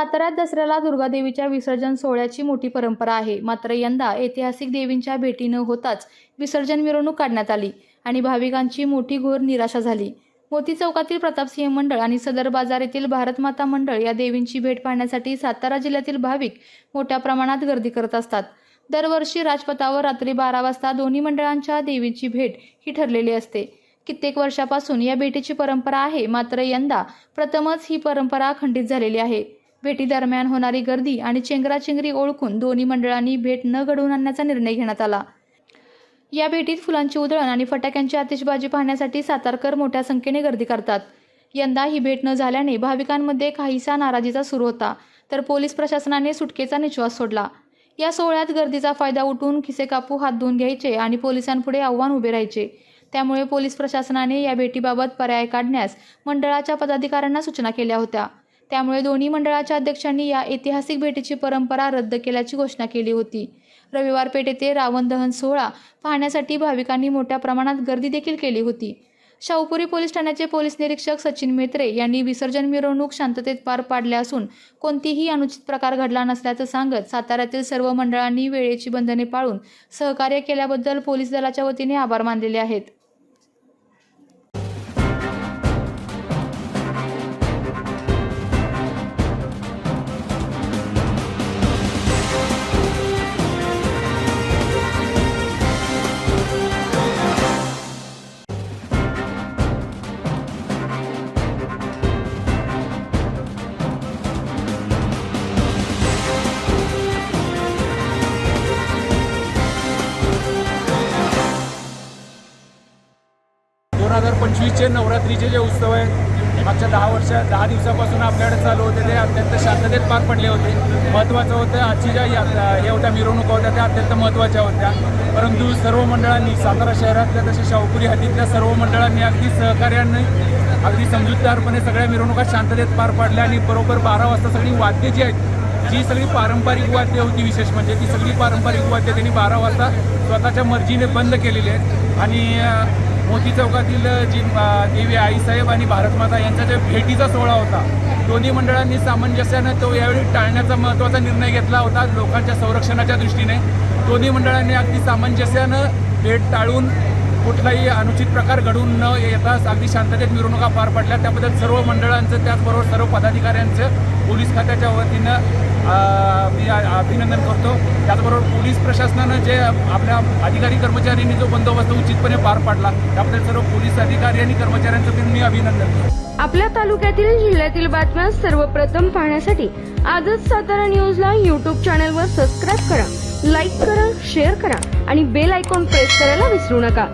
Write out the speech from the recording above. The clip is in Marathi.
साताऱ्यात दसऱ्याला दुर्गादेवीच्या विसर्जन सोहळ्याची मोठी परंपरा आहे. मात्र यंदा ऐतिहासिक देवींच्या भेटी न होताच विसर्जन मिरवणूक काढण्यात आली आणि भाविकांची मोठी घोर निराशा झाली. मोती चौकातील प्रतापसिंह मंडळ आणि सदर बाजार येथील भारतमाता मंडळ या देवींची भेट पाहण्यासाठी सातारा जिल्ह्यातील भाविक मोठ्या प्रमाणात गर्दी करत असतात. दरवर्षी राजपथावर रात्री बारा वाजता दोन्ही मंडळांच्या देवीची भेट ही ठरलेली असते. कित्येक वर्षापासून या भेटीची परंपरा आहे. मात्र यंदा प्रथमच ही परंपरा खंडित झालेली आहे. भेटीदरम्यान होणारी गर्दी आणि चेंगराचेंगरी ओळखून दोन्ही मंडळांनी भेट न घडवून आणण्याचा निर्णय घेण्यात आला. या भेटीत फुलांची उधळण आणि फटाक्यांची आतिषबाजी पाहण्यासाठी सातारकर मोठ्या संख्येने गर्दी करतात. यंदा ही भेट न झाल्याने भाविकांमध्ये काहीसा नाराजीचा सुरू होता तर पोलीस प्रशासनाने सुटकेचा निश्वास सोडला. या सोहळ्यात गर्दीचा फायदा उठून खिसे कापू हात धुवून घ्यायचे आणि पोलिसांपुढे आव्हान उभे राहायचे. त्यामुळे पोलीस प्रशासनाने या भेटीबाबत पर्याय काढण्यास मंडळाच्या पदाधिकाऱ्यांना सूचना केल्या होत्या. त्यामुळे दोन्ही मंडळाच्या अध्यक्षांनी या ऐतिहासिक भेटीची परंपरा रद्द केल्याची घोषणा केली होती. रविवार पेठ येथे रावण दहन सोहळा पाहण्यासाठी भाविकांनी मोठ्या प्रमाणात गर्दी देखील केली होती. शाहूपुरी पोलीस ठाण्याचे पोलीस निरीक्षक सचिन मेत्रे यांनी विसर्जन मिरवणूक शांततेत पार पाडल्या असून कोणतीही अनुचित प्रकार घडला नसल्याचं सांगत साताऱ्यातील सर्व मंडळांनी वेळेची बंधने पाळून सहकार्य केल्याबद्दल पोलीस दलाच्या वतीने आभार मानलेले आहेत. हजार पंचवीसचे नवरात्रीचे जे उत्सव आहेत मागच्या दहा वर्षात दहा दिवसापासून आपल्याकडे चालू होते ते अत्यंत शांततेत पार पडले होते. महत्त्वाचं होतं आजची ज्या या- या होत्या मिरवणुका होत्या त्या अत्यंत महत्त्वाच्या होत्या. परंतु सर्व मंडळांनी सातारा शहरातल्या तसे शाहूपुरी हद्दीतल्या सर्व मंडळांनी अगदी सहकार्याने अगदी समजूतदारपणे सगळ्या मिरवणुका शांततेत पार पाडल्या आणि बरोबर बारा वाजता सगळी वाद्य जी आहेत जी सगळी पारंपरिक वाद्य होती विशेष म्हणजे ती सगळी पारंपरिक वाद्य त्यांनी बारा वाजता स्वतःच्या मर्जीने बंद केलेली आहेत. आणि मोती चौकातील जी देवी आईसाहेब आणि भारतमाता यांचा जो भेटीचा सोहळा होता दोन्ही मंडळांनी सामंजस्यानं तो यावेळी टाळण्याचा महत्त्वाचा निर्णय घेतला होता लोकांच्या संरक्षणाच्या दृष्टीने. दोन्ही मंडळांनी अगदी सामंजस्यानं भेट टाळून कुठलाही अनुचित प्रकार घडून न येता अगदी शांततेत मिरवणुका पार पडल्या. त्याबद्दल सर्व मंडळांचं त्याचबरोबर सर्व पदाधिकाऱ्यांचं पोलीस खात्याच्या वतीनं मी अभिनंदन करतो. त्याचबरोबर पोलीस प्रशासनानं जे आपल्या अधिकारी कर्मचाऱ्यांनी जो बंदोबस्त उचितपणे पार पाडला त्याबद्दल सर्व पोलीस अधिकारी आणि कर्मचाऱ्यांचं पण मी अभिनंदन करतो. आपल्या तालुक्यातील जिल्ह्यातील बातम्या सर्वप्रथम पाहण्यासाठी आजच सातारा न्यूजला यूट्यूब चॅनलवर सबस्क्राईब करा लाईक करा शेअर करा आणि बेल आयकॉन प्रेस करायला विसरू नका.